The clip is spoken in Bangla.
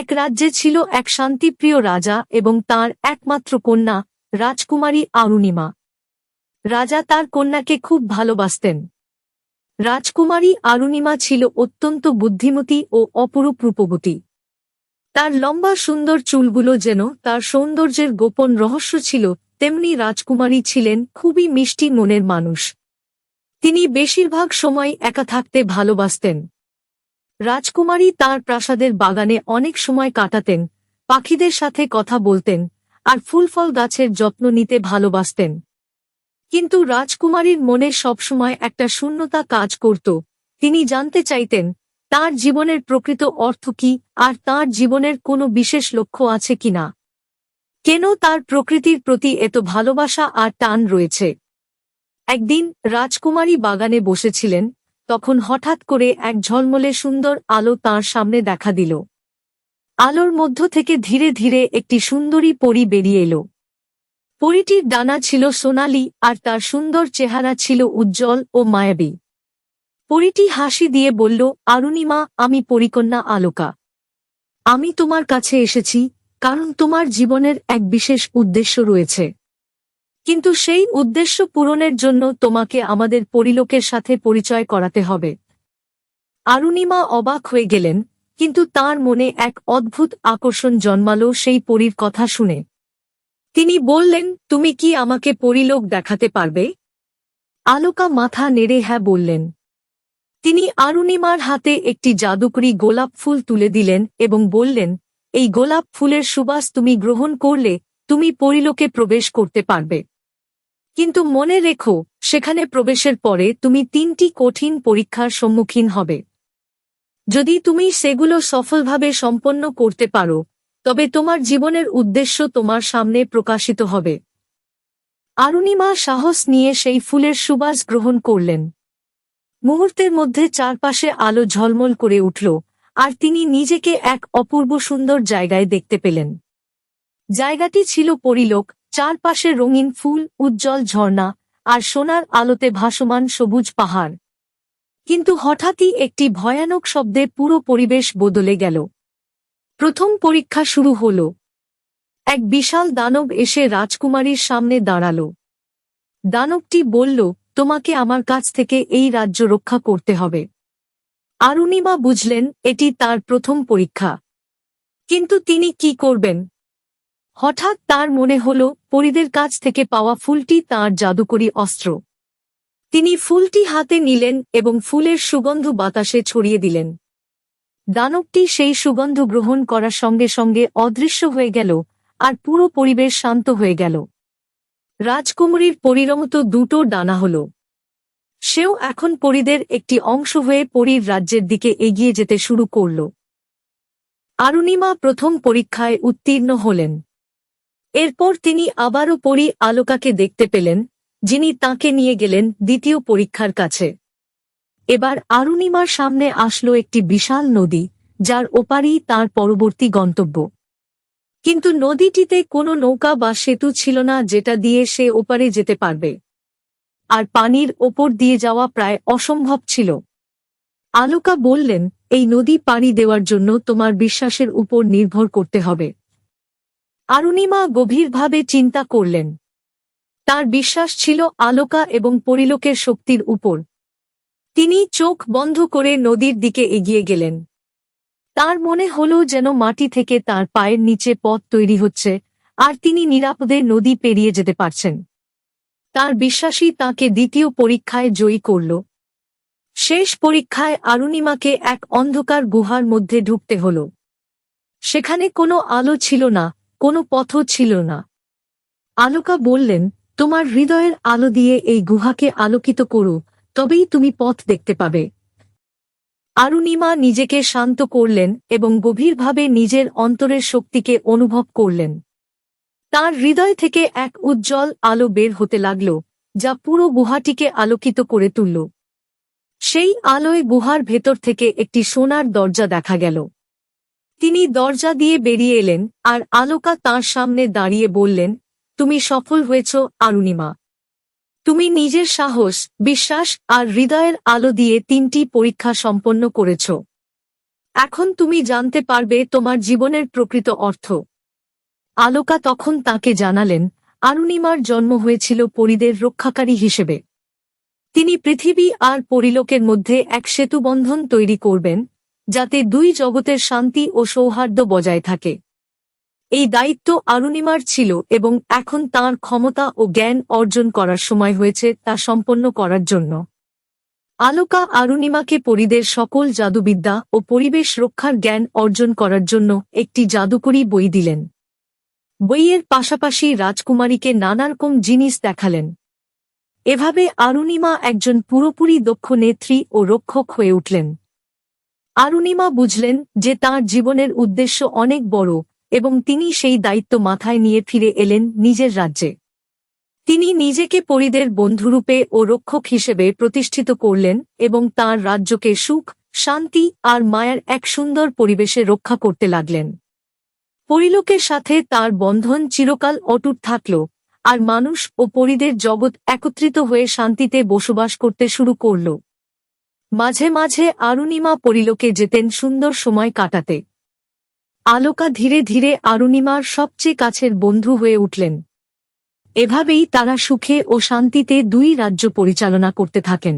এক রাজ্যে ছিল এক শান্তিপ্রিয় রাজা এবং তার একমাত্র কন্যা, রাজকুমারী অরুণিমা। রাজা তার কন্যাকে খুব ভালোবাসতেন। রাজকুমারী অরুণিমা ছিল অত্যন্ত বুদ্ধিমতী ও অপরূপ রূপবতী। তার লম্বা সুন্দর চুলগুলো যেন তার সৌন্দর্যের গোপন রহস্য ছিল, তেমনি রাজকুমারী ছিলেন খুবই মিষ্টি মনের মানুষ। তিনি বেশিরভাগ সময় একা থাকতে ভালোবাসতেন। রাজকুমারী তার প্রাসাদের বাগানে অনেক সময় কাটাতেন, পাখিদের সাথে কথা বলতেন, আর ফুলফল গাছের যত্ন নিতে ভালোবাসতেন। কিন্তু রাজকুমারীর মনে সবসময় একটা শূন্যতা কাজ করত। তিনি জানতে চাইতেন, তার জীবনের প্রকৃত অর্থ কি, আর তার জীবনের কোনো বিশেষ লক্ষ্য আছে কিনা। কেন তার প্রকৃতির প্রতি এত ভালোবাসা আর টান রয়েছে? একদিন রাজকুমারী বাগানে বসেছিলেন তখন হঠাৎ করে এক ঝলমলে সুন্দর আলো তার সামনে দেখা দিল। আলোর মধ্য থেকে ধীরে ধীরে একটি সুন্দরী পরী বেরিয়ে এলো। পরীটির ডানা ছিল সোনালি আর তার সুন্দর চেহারা ছিল উজ্জ্বল ও মায়াবী। পরীটি হাসি দিয়ে বলল, আরুণিমা, আমি পরিকন্যা আলোকা। আমি তোমার কাছে এসেছি, কারণ তোমার জীবনের এক বিশেষ উদ্দেশ্য রয়েছে। কিন্তু সেই উদ্দেশ্য পূরণের জন্য তোমাকে আমাদের পরিলোকের সাথে পরিচয় করাতে হবে। আরুণিমা অবাক হয়ে গেলেন, কিন্তু তার মনে এক অদ্ভুত আকর্ষণ জন্মালো সেই পরীর কথা শুনে। তিনি বললেন, তুমি কি আমাকে পরিলোক দেখাতে পারবে? আলোকা মাথা নেড়ে হ্যাঁ বললেন। তিনি আরুণিমার হাতে একটি জাদুকরি গোলাপ ফুল তুলে দিলেন এবং বললেন, এই গোলাপ ফুলের সুবাস তুমি গ্রহণ করলে, তুমি পরিলোকে প্রবেশ করতে পারবে। কিন্তু মনে রেখো, সেখানে প্রবেশের পরে তুমি তিনটি কঠিন পরীক্ষার সম্মুখীন হবে। যদি তুমি সেগুলো সফলভাবে সম্পন্ন করতে পারো, তবে তোমার জীবনের উদ্দেশ্য তোমার সামনে প্রকাশিত হবে। আরুণিমা সাহস নিয়ে সেই ফুলের সুবাস গ্রহণ করলেন। মুহূর্তের মধ্যে চারপাশে আলো ঝলমল করে উঠল, আর তিনি নিজেকে এক অপূর্ব সুন্দর জায়গায় দেখতে পেলেন। জায়গাটি ছিল পরিলোক চারপাশে রঙিন ফুল, উজ্জ্বল ঝর্ণা আর সোনার আলোতে ভাসমান সবুজ পাহাড়। কিন্তু হঠাৎই একটি ভয়ানক শব্দে পুরো পরিবেশ বদলে গেল। প্রথম পরীক্ষা শুরু হল। এক বিশাল দানব এসে রাজকুমারীর সামনে দাঁড়াল। দানবটি বলল, তোমাকে আমার কাছ থেকে এই রাজ্য রক্ষা করতে হবে। আরুণিমা বুঝলেন, এটি তার প্রথম পরীক্ষা। কিন্তু তিনি কি করবেন? হঠাৎ তার মনে হল, পরিদের কাছ থেকে পাওয়া ফুলটি তার জাদুকরী অস্ত্র। তিনি ফুলটি হাতে নিলেন এবং ফুলের সুগন্ধ বাতাসে ছড়িয়ে দিলেন। দানবটি সেই সুগন্ধ গ্রহণ করার সঙ্গে সঙ্গে অদৃশ্য হয়ে গেল আর পুরো পরিবেশ শান্ত হয়ে গেল। রাজকুমারীর পরিরমত দুটো ডানা হল। সেও এখন পরিদের একটি অংশ হয়ে পরীর রাজ্যের দিকে এগিয়ে যেতে শুরু করল। আরুণিমা প্রথম পরীক্ষায় উত্তীর্ণ হলেন। এরপর তিনি আবারও পরী আলোকাকে দেখতে পেলেন, যিনি তাকে নিয়ে গেলেন দ্বিতীয় পরীক্ষার কাছে। এবার আরুণিমার সামনে আসলো একটি বিশাল নদী, যার ওপারেই তার পরবর্তী গন্তব্য। কিন্তু নদীটিতে কোনো নৌকা বা সেতু ছিল না যেটা দিয়ে সে ওপারে যেতে পারবে। আর পানির ওপর দিয়ে যাওয়া প্রায় অসম্ভব ছিল। আলোকা বললেন, এই নদী পাড়ি দেওয়ার জন্য তোমার বিশ্বাসের উপর নির্ভর করতে হবে। আরুণিমা গভীরভাবে চিন্তা করলেন। তার বিশ্বাস ছিল আলোকা এবং পরিলোকের শক্তির উপর। তিনি চোখ বন্ধ করে নদীর দিকে এগিয়ে গেলেন। তার মনে হল যেন মাটি থেকে তার পায়ের নিচে পথ তৈরি হচ্ছে, আর তিনি নিরাপদে নদী পেরিয়ে যেতে পারছেন। তার বিশ্বাসী তাকে দ্বিতীয় পরীক্ষায় জয়ী করল। শেষ পরীক্ষায় আরুণিমাকে এক অন্ধকার গুহার মধ্যে ঢুকতে হল। সেখানে কোনো আলো ছিল না কোনো পথও ছিল না। আলোকা বললেন, তোমার হৃদয়ের আলো দিয়ে এই গুহাকে আলোকিত করো, তবেই তুমি পথ দেখতে পাবে। আরুণিমা নিজেকে শান্ত করলেন এবং গভীরভাবে নিজের অন্তরের শক্তিকে অনুভব করলেন। তার হৃদয় থেকে এক উজ্জ্বল আলো বের হতে লাগল, যা পুরো গুহাটিকে আলোকিত করে তুলল। সেই আলোয় গুহার ভেতর থেকে একটি সোনার দরজা দেখা গেল। তিনি দরজা দিয়ে বেরিয়ে এলেন, আর আলোকা তার সামনে দাঁড়িয়ে বললেন, তুমি সফল হয়েছ আরুণিমা তুমি নিজের সাহস, বিশ্বাস আর হৃদয়ের আলো দিয়ে তিনটি পরীক্ষা সম্পন্ন করেছ। এখন তুমি জানতে পারবে তোমার জীবনের প্রকৃত অর্থ আলোকা তখন তাকে জানালেন আরুণিমার জন্ম হয়েছিল পরিদের রক্ষাকারী হিসেবে। তিনি পৃথিবী আর পরিলোকের মধ্যে এক সেতুবন্ধন তৈরি করবেন যাতে দুই জগতের শান্তি ও সৌহার্দ্য বজায় থাকে। এই দায়িত্ব আরুণিমার ছিল এবং এখন তার ক্ষমতা ও জ্ঞান অর্জন করার সময় হয়েছে তা সম্পন্ন করার জন্য। আলোকা আরুণিমাকে পরিদের সকল জাদুবিদ্যা ও পরিবেশ রক্ষার জ্ঞান অর্জন করার জন্য একটি জাদুকরী বই দিলেন। বইয়ের পাশাপাশি রাজকুমারীকে নানারকম জিনিস দেখালেন। এভাবে আরুণিমা একজন পুরোপুরি দক্ষ নেত্রী ও রক্ষক হয়ে উঠলেন। আরুণিমা বুঝলেন যে তার জীবনের উদ্দেশ্য অনেক বড় এবং তিনি সেই দায়িত্ব মাথায় নিয়ে ফিরে এলেন নিজের রাজ্যে। তিনি নিজেকে পরিদের বন্ধুরূপে ও রক্ষক হিসেবে প্রতিষ্ঠিত করলেন এবং তার রাজ্যকে সুখ, শান্তি আর মায়ার এক সুন্দর পরিবেশে রক্ষা করতে লাগলেন। পরিলোকের সাথে তার বন্ধন চিরকাল অটুট থাকল আর মানুষ ও পরিদের জগৎ একত্রিত হয়ে শান্তিতে বসবাস করতে শুরু করল। মাঝে মাঝে আরুণিমা পরিলোকে যেতেন সুন্দর সময় কাটাতে। আলোকা ধীরে ধীরে আরুণিমার সবচেয়ে কাছের বন্ধু হয়ে উঠলেন। এভাবেই তারা সুখে ও শান্তিতে দুই রাজ্য পরিচালনা করতে থাকেন।